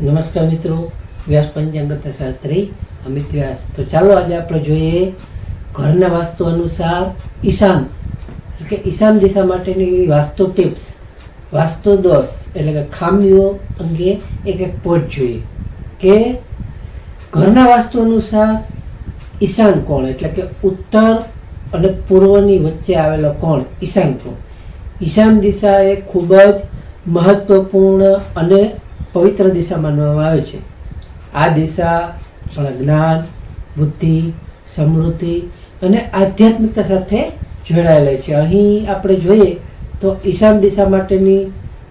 નમસ્કાર મિત્રો, વ્યાસ પંચાંગત શાસ્ત્રી અમિત વ્યાસ તો ચાલો આજે આપણે જોઈએ ઘરના વાસ્તુ અનુસાર ઈશાન. કે ઈશાન દિશા માટેની વાસ્તુ ટિપ્સ. વાસ્તુ દોષ, એટલે કે ખામીઓ અંગે એક એક પોઈન્ટ જોઈએ. કે ઘરના વાસ્તુ અનુસાર ઈશાન કોણ? એટલે કે ઉત્તર અને પૂર્વની વચ્ચે આવેલો કોણ? ઈશાન કોણ? ઈશાન દિશા એ ખૂબ જ મહત્વપૂર્ણ અને પવિત્ર દિશા માનવામાં આવે છે. આ દિશા જ્ઞાન બુદ્ધિ, સમૃદ્ધિ અને આધ્યાત્મિકતા સાથે જોડાયેલા છે. અહીં આપણે જોઈએ તો ઈશાન દિશા માટેની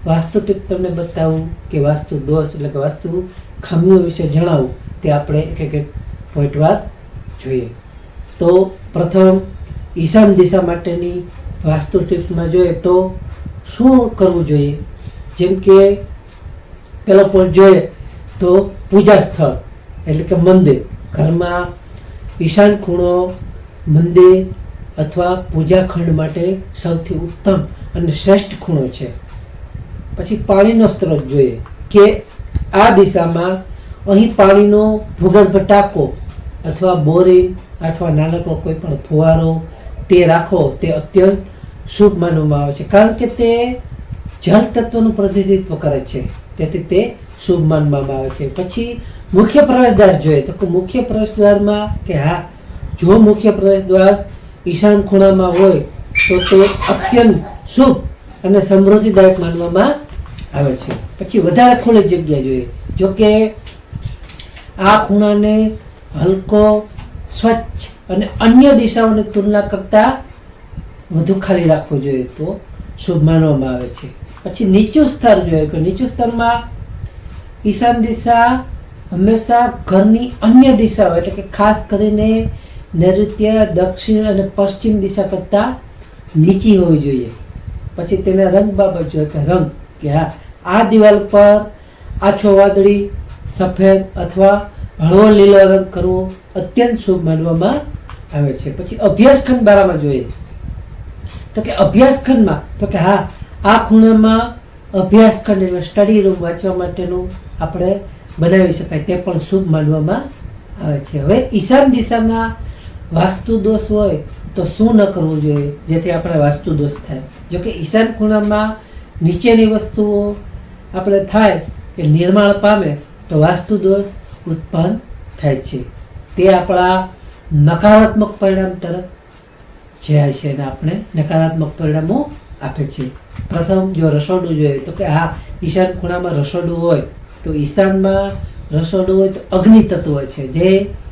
વાસ્તુ ટીપ તમને બતાવું કે વાસ્તુ દોષ એટલે કે વાસ્તુ ખામીઓ વિશે જણાવું, તે આપણે એક એક પોઈન્ટ વાર જોઈએ. તો પ્રથમ, ઈશાન દિશા માટેની વાસ્તુ ટિપ્સમાં જોઈએ તો શું કરવું જોઈએ? જેમ કે પેલો પોઈન્ટ જોઈએ તો પૂજા સ્થળ, એટલે કે મંદિર. ઘરમાં ઈશાન ખૂણો, મંદિર અથવા પૂજા ખંડ માટે સૌથી ઉત્તમ અને શ્રેષ્ઠ ખૂણો છે. પછી પાણીનો સ્ત્રોત જોઈએ કે આ દિશામાં અહીં પાણીનો ભૂગર્ભ ટાંકો અથવા બોરિંગ અથવા નાનકડો કોઈ પણ ફુવારો તે રાખો તે અત્યંત શુભ માનવામાં આવે છે. કારણ કે તે જળ તત્વનું પ્રતિનિધિત્વ કરે છે. તેથી તે શુભ માનવામાં આવે છે. પછી મુખ્ય પ્રવેશદ્વાર જોઈએ તો મુખ્ય પ્રવેશદ્વારમાં કે હા, જો મુખ્ય પ્રવેશદ્વાર ઈશાન ખૂણામાં હોય તો તે અત્યંત શુભ અને સમૃદ્ધિદાયક માનવામાં આવે છે. પછી વધારે ખુલ્લી જગ્યા જોઈએ. જો કે આ ખૂણાને હલકો, સ્વચ્છ અને અન્ય દિશાઓની તુલના કરતાં વધુ ખાલી રાખવો જોઈએ તો શુભ માનવામાં આવે છે. પછી નીચું સ્તર જોઈએ. કે નીચું સ્તરમાં ઈશાન દિશા હંમેશા ઘરની અન્ય દિશાઓ, એટલે કે ખાસ કરીને નૈઋત્ય, દક્ષિણ અને પશ્ચિમ દિશા કરતાં નીચી હોવી જોઈએ. પછી તેના રંગ બાબત જોઈએ કે રંગ, કે હા, આ દિવાલ પર આછો વાદળી સફેદ અથવા હળવો લીલો રંગ કરવો અત્યંત શુભ માનવામાં આવે છે. પછી અભ્યાસખંડ બારામાં જોઈએ. તો કે અભ્યાસખંડમાં, તો કે હા આ ખૂણામાં અભ્યાસખંડ એટલે સ્ટડી રૂમ વાંચવા માટેનું આપણે બનાવી શકાય, તે પણ શુભ માનવામાં આવે છે. હવે ઈશાન દિશાના વાસ્તુ દોષ હોય તો શું ન કરવું જોઈએ? જેથી આપણે વાસ્તુ દોષ થાય. જો કે ઈશાન ખૂણામાં નીચેની વસ્તુઓ આપણે થાય કે નિર્માણ પામે તો વાસ્તુ દોષ ઉત્પન્ન થાય છે. તે આપણા નકારાત્મક પરિણામ તરફ જાય છે અને આપણે નકારાત્મક પરિણામો આપે છે. પ્રથમ જો રસોડું જોઈએ તો કે હા ઈશાન ખૂણામાં રસોડું હોય તો ઈશાનમાં રસોડું હોય તો અગ્નિ તત્વ છે. જે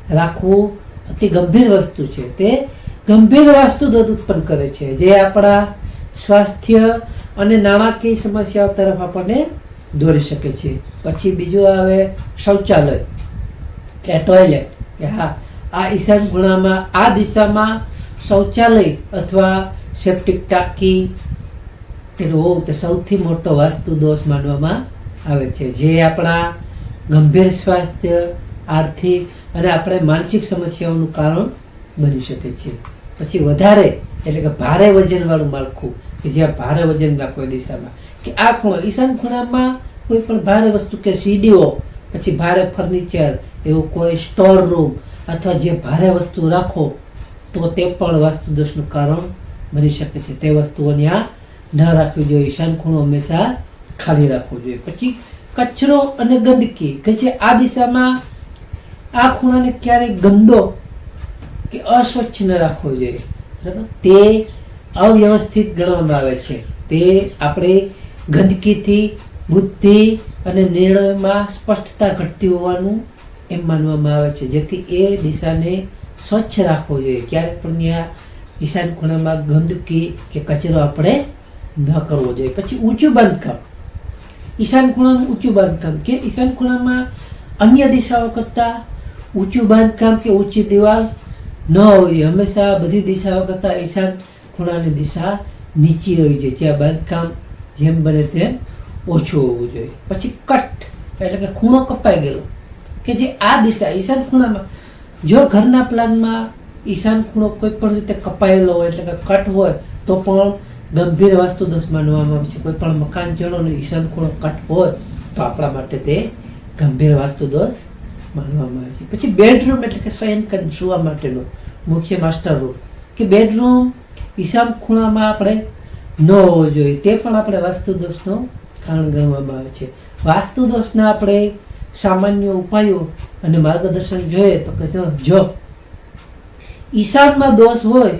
રાખવું અતિ ગંભીર વસ્તુ છે. તે ગંભીર વાસ્તુ દોષ ઉત્પન્ન કરે છે. જે આપણા સ્વાસ્થ્ય અને નાણાકીય સમસ્યાઓ તરફ આપણને દોરી શકે છે. પછી બીજું આવે શૌચાલય કે ટોયલેટ કે હા આ ઈશાન ખૂણામાં, આ દિશામાં શૌચાલય અથવા સેપ્ટિક ટાંકી તેનો હોવું તે સૌથી મોટો વાસ્તુ દોષ માનવામાં આવે છે. જે આપણા ગંભીર સ્વાસ્થ્ય, આર્થિક અને આપણે માનસિક સમસ્યાઓનું કારણ બની શકે છે. પછી વધારે એટલે કે ભારે વજનવાળું માળખું, કે જ્યાં ભારે વજન રાખો દિશામાં, કે આ ખૂણો, ઈશાન ખૂણામાં કોઈ પણ ભારે વસ્તુ કે સીડીઓ, પછી ભારે ફર્નિચર, એવું કોઈ સ્ટોર રૂમ અથવા જે ભારે વસ્તુ રાખો, તો તે પણ વાસ્તુ દોષનું કારણ બની શકે છે. તે વસ્તુઓની ત્યાં ન રાખવી જોઈએ. ઈશાન ખૂણો હંમેશા ખાલી રાખવો જોઈએ. પછી કચરો અને ગંદકી કે જે આ દિશામાં આ ખૂણાને ક્યારેય ગંદો કે અસ્વચ્છ ન રાખવો જોઈએ. બરાબર? તે અવ્યવસ્થિત ગણવામાં આવે છે. તે આપણે ગંદકીથી બુદ્ધિ અને નિર્ણયમાં સ્પષ્ટતા ઘટતી હોવાનું એમ માનવામાં આવે છે. જેથી એ દિશાને સ્વચ્છ રાખવો જોઈએ. ક્યારેક પણ ત્યાં ઈશાન ખૂણામાં ગંદકી કે કચરો આપણે ન કરવો જોઈએ. પછી ઊંચું બાંધકામ. ઈશાન ખૂણાનું ઊંચું બાંધકામ કે ઈશાન ખૂણામાં અન્ય દિશાઓ કરતાં ઊંચું બાંધકામ કે ઊંચી દિવાલ ન હોવી જોઈએ. હંમેશા બધી દિશાઓ કરતાં ઈશાન ખૂણાની દિશા નીચી હોવી જોઈએ. જ્યાં બાંધકામ જેમ બને તેમ ઓછું હોવું જોઈએ. પછી કટ એટલે કે ખૂણો કપાઈ ગયેલો. કે જે આ દિશા ઈશાન ખૂણામાં જો ઘરના પ્લાનમાં ઈશાન ખૂણો કોઈ પણ રીતે કપાયેલો હોય, એટલે કે કટ હોય, તો પણ ગંભીર વાસ્તુ દોષ માનવામાં આવે છે. કોઈ પણ મકાન જેનો ઈશાન ખૂણો કટ હોય તો આપણા માટે તે ગંભીર વાસ્તુ દોષ માનવામાં આવે છે. પછી બેડરૂમ એટલે કે શયન કરીને સુવા માટેનો મુખ્ય માસ્ટર રૂમ. કે બેડરૂમ ઈશાન ખૂણામાં આપણે ન હોવો જોઈએ. તે પણ આપણે વાસ્તુ દોષનો કારણ ગણવામાં આવે છે. વાસ્તુ દોષના આપણે સામાન્ય ઉપાયો અને માર્ગદર્શન જોઈએ તો કે જો ઈશાનમાં દોષ હોય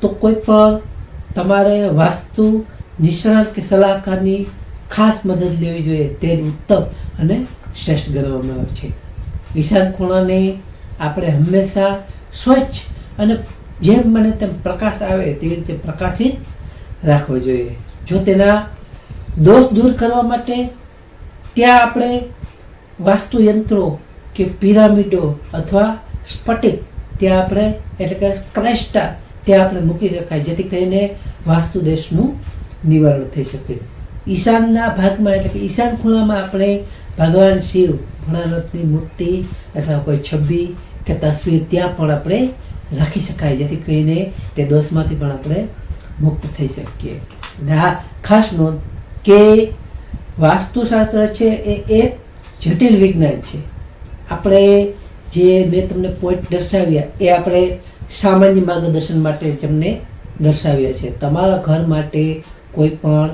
તો કોઈ પણ તમારે વાસ્તુ, નિષ્ણાત કે સલાહકારની ખાસ મદદ લેવી જોઈએ તે ઉત્તમ અને શ્રેષ્ઠ ગણવામાં આવે છે. ઈશાન ખૂણાને આપણે હંમેશા સ્વચ્છ અને જેમ બને તેમ પ્રકાશ આવે, તેવી રીતે પ્રકાશિત રાખવો જોઈએ. જો તેના દોષ દૂર કરવા માટે ત્યાં આપણે વાસ્તુ યંત્રો કે પિરામિડો અથવા સ્ફટિક, ત્યાં આપણે એટલે કે ક્રેસ્ટા ત્યાં આપણે મૂકી શકાય, જેથી કરીને વાસ્તુ દેશનું નિવારણ થઈ શકે. ઈશાનના ભાગમાં, એટલે કે ઈશાન ખૂણામાં આપણે ભગવાન શિવ, ભોળાનાથની મૂર્તિ અથવા કોઈ છબી કે તસવીર ત્યાં પણ આપણે રાખી શકાય, જેથી કરીને તે દોષમાંથી પણ આપણે મુક્ત થઈ શકીએ. અને હા, ખાસ નોંધ કે વાસ્તુશાસ્ત્ર છે એ એક જટિલ વિજ્ઞાન છે. આપણે જે મેં તમને પોઈન્ટ દર્શાવ્યા, એ આપણે સામાન્ય માર્ગદર્શન માટે તેમને દર્શાવ્યા છે. તમારા ઘર માટે કોઈ પણ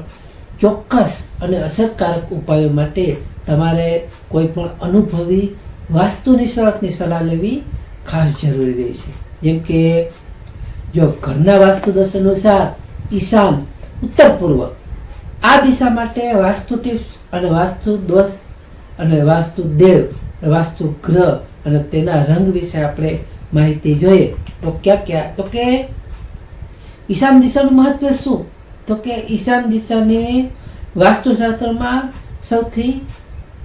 ચોક્કસ અને અસરકારક ઉપાયો માટે તમારે કોઈ પણ અનુભવી વાસ્તુ નિષ્ણાતની સલાહ લેવી ખાસ જરૂરી રહે છે. જેમ કે, જો ઘરના વાસ્તુ દર્શન અનુસાર ઈશાન ઉત્તર પૂર્વ, આ દિશા માટે વાસ્તુ ટિપ્સ અને વાસ્તુ દોષ અને વાસ્તુ દેવ વાસ્તુ ગ્રહ અને તેના રંગ વિશે આપણે માહિતી જોઈએ. તો ક્યાં ક્યાં? તો કે ઈશાન દિશાનું મહત્વ શું? તો કે ઈશાન દિશાને વાસ્તુશાસ્ત્રમાં સૌથી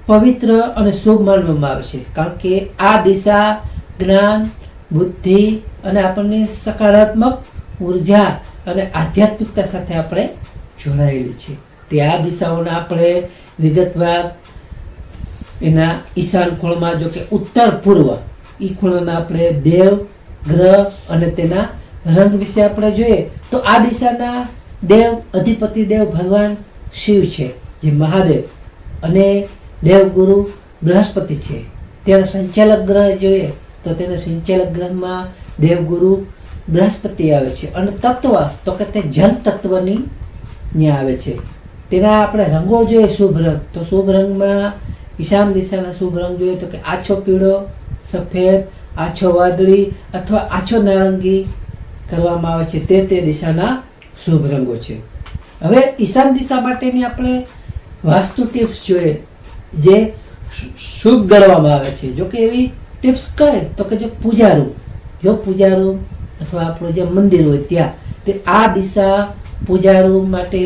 પવિત્ર અને શુભ માનવામાં આવે છે. કારણ કે આ દિશા જ્ઞાન, બુદ્ધિ અને આપણને સકારાત્મક ઊર્જા અને આધ્યાત્મિકતા સાથે આપણે જોડાયેલી છે. તે આ દિશાઓના આપણે વિગતવાર એના ઈશાન ખૂણમાં, જો કે ઉત્તર પૂર્વ એ ખૂણાના આપણે દેવ, ગ્રહ અને તેના રંગ વિશે આપણે જોઈએ તો આ દિશાના દેવ, અધિપતિ દેવ ભગવાન શિવ છે, જે મહાદેવ અને દેવગુરુ બૃહસ્પતિ છે. તેના સંચાલક ગ્રહ જોઈએ તો તેના સંચાલક ગ્રહમાં દેવગુરુ બૃહસ્પતિ આવે છે અને તત્વ તો કે તે જલ તત્વની ત્યાં આવે છે. તેના આપણે રંગો જોઈએ શુભ રંગ તો શુભ રંગમાં ઈશાન દિશાના શુભ રંગ જોઈએ તો કે આછો પીળો સફેદ, આછો વાદળી અથવા આછો નારંગી કરવામાં આવે છે. તે તે દિશાના શુભ રંગો છે. હવે ઈશાન દિશા માટેની આપણે વાસ્તુ ટિપ્સ જોઈએ, જે શુભ ગણવામાં આવે છે. જો કે એવી ટિપ્સ કહે તો કે જો પૂજારૂમ જો પૂજારૂમ અથવા આપણું જે મંદિર હોય ત્યાં, તે આ દિશા પૂજારૂમ માટે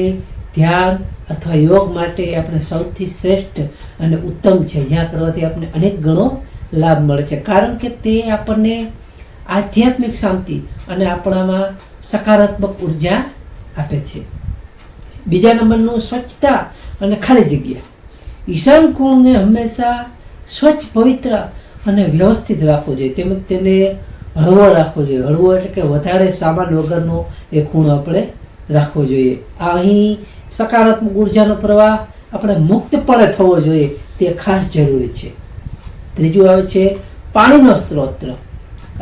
ધ્યાન અથવા યોગ માટે આપણે સૌથી શ્રેષ્ઠ અને ઉત્તમ છે. જ્યાં કરવાથી આપણે અનેક ગણો લાભ મળે છે. કારણ કે તે આપણને આધ્યાત્મિક શાંતિ અને આપણામાં સકારાત્મક ઊર્જા આપે છે. બીજા નંબરનું સ્વચ્છતા અને ખાલી જગ્યા. ઈશાન કોણને હંમેશા સ્વચ્છ, પવિત્ર અને વ્યવસ્થિત રાખવો જોઈએ. તેમજ તેને હળવો રાખવો જોઈએ. હળવો એટલે કે વધારે સામાન વગરનો એ ખૂણો આપણે રાખવો જોઈએ. આ અહીં સકારાત્મક ઉર્જાનો પ્રવાહ આપણે મુક્તપણે થવો જોઈએ. તે ખાસ જરૂરી છે. ત્રીજું આવે છે પાણીનો સ્ત્રોત.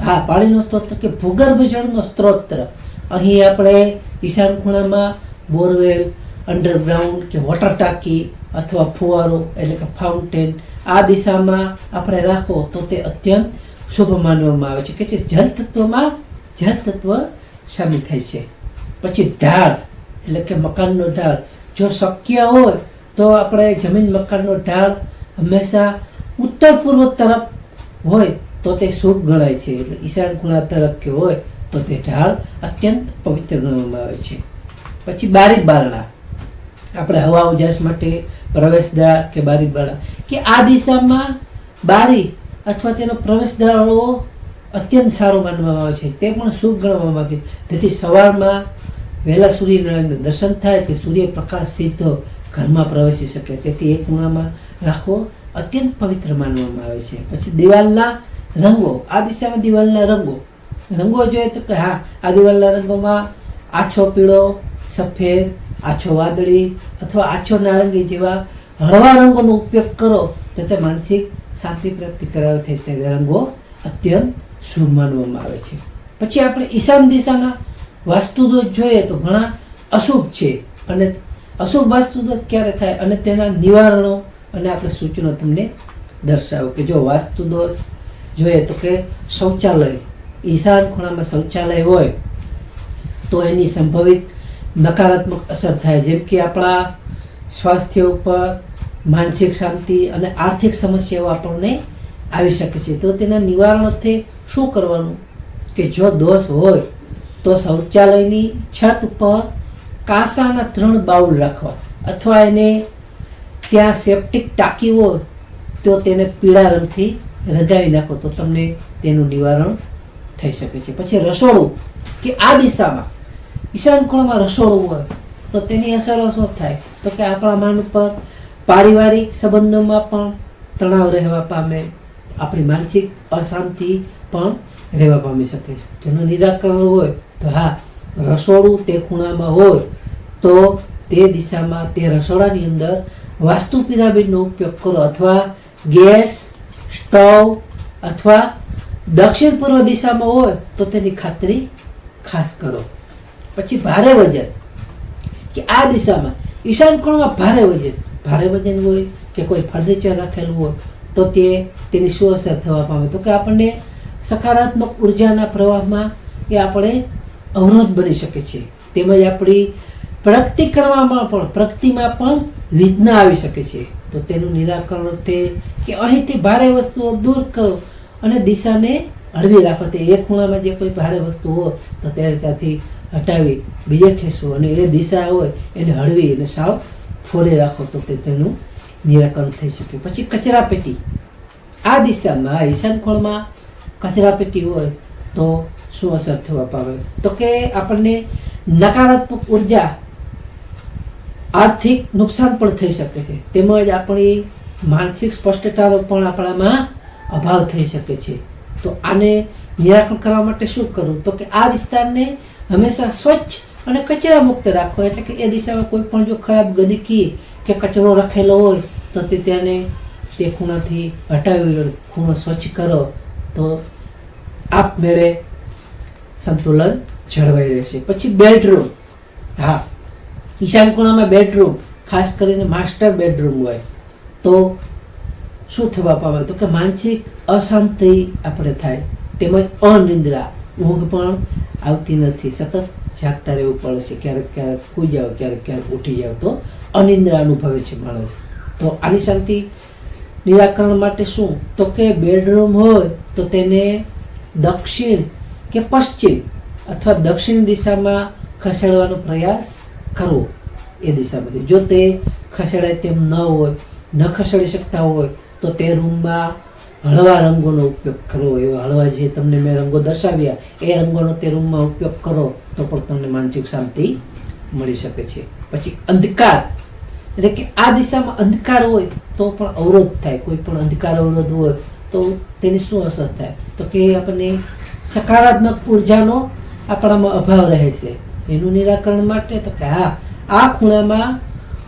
હા, પાણીનો સ્ત્રોત કે ભૂગર્ભ જળનો સ્ત્રોત. અહીં આપણે ઈશાન ખૂણામાં બોરવેલ, અંડરગ્રાઉન્ડ કે વોટર ટાંકી અથવા ફુવારો એટલે કે ફાઉન્ટેન આ દિશામાં આપણે રાખો તો તે અત્યંત શુભ માનવામાં આવે છે. કે જે જળ તત્વમાં, જળ તત્વ સામેલ થાય છે. પછી ઢાળ એટલે કે મકાનનો ઢાળ. જો શક્ય હોય તો આપણે જમીન મકાનનો ઢાળ હંમેશા ઉત્તર પૂર્વ તરફ હોય તો તે શુભ ગણાય છે. એટલે ઈશાન ખૂણા તરફ કે હોય તો તે ઢાળ અત્યંત પવિત્ર ગણવામાં આવે છે. પછી બારીક બારણા. આપણે હવા ઉજાસ માટે પ્રવેશદ્વાર કે બારી બારણા. કે આ દિશામાં બારી અથવા તેનો પ્રવેશદ્વારો અત્યંત સારો માનવામાં આવે છે. તે પણ શુભ ગણવામાં આવે છે. તેથી સવારમાં વહેલા સૂર્યનારાયણના દર્શન થાય કે સૂર્યપ્રકાશ સીધો ઘરમાં પ્રવેશી શકે. તેથી એ ખૂણામાં રાખવો અત્યંત પવિત્ર માનવામાં આવે છે. પછી દિવાલના રંગો, આ દિશામાં દિવાલના રંગો. રંગો જોઈએ તો કે હા, આ દિવાલના રંગોમાં આછો પીળો, સફેદ, આછો વાદળી અથવા આછો નારંગી જેવા હળવા રંગોનો ઉપયોગ કરો તો તે માનસિક શાંતિ પ્રાપ્તિ કરાવે છે. તે રંગો અત્યંત શુભ માનવામાં આવે છે. પછી આપણે ઈશાન દિશાના વાસ્તુ દોષ જોઈએ તો ઘણા અશુભ છે. અને અશુભ વાસ્તુ દોષ ક્યારે થાય? અને તેના નિવારણો અને આપણે સૂચનો તમને દર્શાવો કે જો વાસ્તુ દોષ જોઈએ તો કે શૌચાલય. ઈશાન ખૂણામાં શૌચાલય હોય તો એની સંભવિત નકારાત્મક અસર થાય. જેમ કે આપણા સ્વાસ્થ્ય ઉપર માનસિક શાંતિ અને આર્થિક સમસ્યાઓ આપણને આવી શકે છે. તો તેના નિવારણથી શું કરવાનું? કે જો દોષ હોય તો શૌચાલયની છત ઉપર કાંસાના ત્રણ બાઉલ રાખવા અથવા એને ત્યાં સેપ્ટિક ટાંકી હોય, તો તેને પીળા રંગથી રગાવી નાખો, તો તમને તેનું નિવારણ થઈ શકે છે. પછી રસોડું, કે આ દિશામાં ઈશાન ખૂણામાં રસોડું હોય, તો તેની અસરો શું થાય? તો કે આપણા મન ઉપર પારિવારિક સંબંધોમાં પણ તણાવ રહેવા પામે, આપણી માનસિક અશાંતિ પણ રહેવા પામી શકે જેનું નિરાકરણ હોય, તો હા, રસોડું તે ખૂણામાં હોય, તો તે દિશામાં, તે રસોડાની અંદર વાસ્તુ પિરામિડનો ઉપયોગ કરો અથવા ગેસ, સ્ટવ અથવા દક્ષિણ પૂર્વ દિશામાં હોય તો તેની ખાતરી ખાસ કરો. પછી ભારે વજન, કે આ દિશામાં, ઈશાન કોણમાં ભારે વજન ભારે વજન હોય કે કોઈ ફર્નિચર રાખેલું હોય, તો તે તેની શું અસર થવા પામે? તો કે આપણને સકારાત્મક ઉર્જાના પ્રવાહમાં એ આપણે અવરોધ બની શકે છે. તેમજ આપણી પ્રગતિ કરવામાં પણ, પ્રગતિમાં પણ વિઘ્ન આવી શકે છે. તો તેનું નિરાકરણ તે કે અહીંથી ભારે વસ્તુઓ દૂર કરો અને દિશાને હળવી રાખો. તે એક ખૂણામાં જે કોઈ ભારે વસ્તુ હોય, તો ત્યારે ત્યાંથી હટાવી બીજે ખેંચવું અને એ દિશા હોય, એને હળવી અને સાવ ફોરે રાખો તો તે તેનું નિરાકરણ થઈ શકે. પછી કચરા પેટી. આ દિશામાં, ઈશાન કોણમાં કચરા પેટી હોય, તો શું અસર થવા પામે? તો કે આપણને નકારાત્મક ઊર્જા આર્થિક નુકસાન પણ થઈ શકે છે. તેમજ આપણી માનસિક સ્પષ્ટતાનો પણ આપણામાં અભાવ થઈ શકે છે. તો આને નિરાકરણ કરવા માટે શું કરવું? તો કે આ વિસ્તારને હંમેશા સ્વચ્છ અને કચરા મુક્ત રાખવો. એટલે કે એ દિશામાં કોઈ પણ જો ખરાબ ગંદકી કે કચરો રાખેલો હોય, તો તે તેને તે ખૂણાથી હટાવી ખૂણો સ્વચ્છ કરો. તો આપમેળે સંતુલન જળવાઈ રહેશે. પછી બેડરૂમ. હા. ઈશાન ખૂણામાં બેડરૂમ ખાસ કરીને માસ્ટર બેડરૂમ હોય, તો શું થવા પામે? તો કે માનસિક અશાંતિ આપણે થાય, તેમજ અનિંદ્રા, ઊંઘ પણ આવતી નથી. સતત જાગતા રહેવું પડે છે. ક્યારેક ક્યારેક સૂઈ જાઓ, ક્યારેક ક્યારેક ઉઠી જાઓ, તો અનિંદ્રા અનુભવે છે માણસ. તો આની શાંતિ નિરાકરણ માટે શું? તો કે બેડરૂમ હોય, તો તેને દક્ષિણ કે પશ્ચિમ અથવા દક્ષિણ દિશામાં ખસેડવાનો પ્રયાસ કરવો એ દિશામાંથી જો તે ખસેડાય તેમ ન હોય, ન ખસેડી શકતા હોય, તો તે રૂમમાં હળવા રંગોનો ઉપયોગ કરવો. એવા હળવા જે તમને મેં રંગો દર્શાવ્યા, એ રંગોનો તે રૂમમાં ઉપયોગ કરો, તો પણ તમને માનસિક શાંતિ મળી શકે છે. પછી અંધકાર. એટલે કે આ દિશામાં અંધકાર હોય, તો પણ અવરોધ થાય. કોઈ પણ અંધકાર અવરોધ હોય, તો તેની શું અસર થાય? તો કે આપણને સકારાત્મક ઉર્જાનો આપણામાં અભાવ રહે છે. એનું નિરાકરણ માટે તો કે હા, આ ખૂણામાં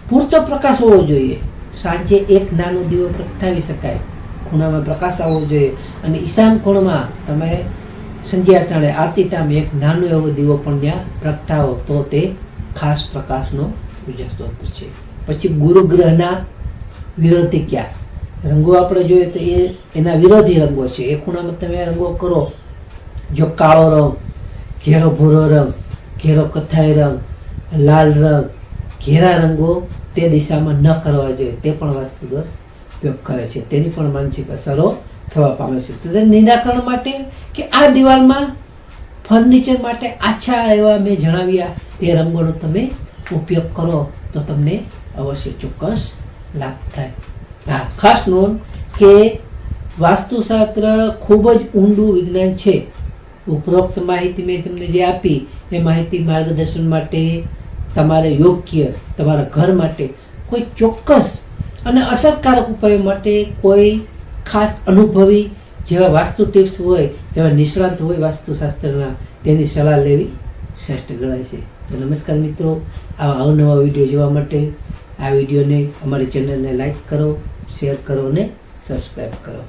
પૂરતો પ્રકાશ હોવો જોઈએ. સાંજે એક નાનો દીવો પ્રગટાવી શકાય. ખૂણામાં પ્રકાશ આવવો જોઈએ. અને ઈશાન ખૂણમાં તમે સંધ્યા ટાણે આરતી ટાઈમે એક નાનો એવો દીવો પણ ત્યાં પ્રગટાવો તો તે ખાસ પ્રકાશનો ઊર્જા સ્ત્રોત છે. પછી ગુરુગ્રહના વિરોધી ક્યાં? રંગો આપણે જોઈએ તો એ એના વિરોધી રંગો છે. એ ખૂણામાં તમે રંગો કરો. જો કાળો રંગ, ઘેરો ભૂરો રંગ ઘેરો કથ્થાઈ રંગ, લાલ રંગ, ઘેરા રંગો તે દિશામાં ન કરવા જોઈએ. તે પણ વાસ્તુ દોષ ઉપયોગ કરે છે. તેની પણ માનસિક અસરો થવા પામે છે. તો નિરાકરણ માટે કે આ દિવાલમાં ફર્નિચર માટે આછા એવા મેં જણાવ્યા તે રંગોનો તમે ઉપયોગ કરો તો તમને અવશ્ય ચોક્કસ લાભ થાય. હા, ખાસ નોંધ કે વાસ્તુશાસ્ત્ર ખૂબ જ ઊંડું વિજ્ઞાન છે. ઉપરોક્ત માહિતી મેં તમને જે આપી, એ માહિતી માર્ગદર્શન માટે, તમારે યોગ્ય, તમારા ઘર માટે, કોઈ ચોક્કસ અને અસરકારક ઉપાયો માટે કોઈ ખાસ અનુભવી જેવા વાસ્તુ ટિપ્સ હોય, એવા નિષ્ણાંત હોય વાસ્તુશાસ્ત્રના, તેની સલાહ લેવી શ્રેષ્ઠ ગણાય છે. તો નમસ્કાર મિત્રો, આવા અવનવા વીડિયો જોવા માટે, આ વિડીયોને અમારી ચેનલને લાઈક કરો, શેર કરો અને સબસ્ક્રાઈબ કરો.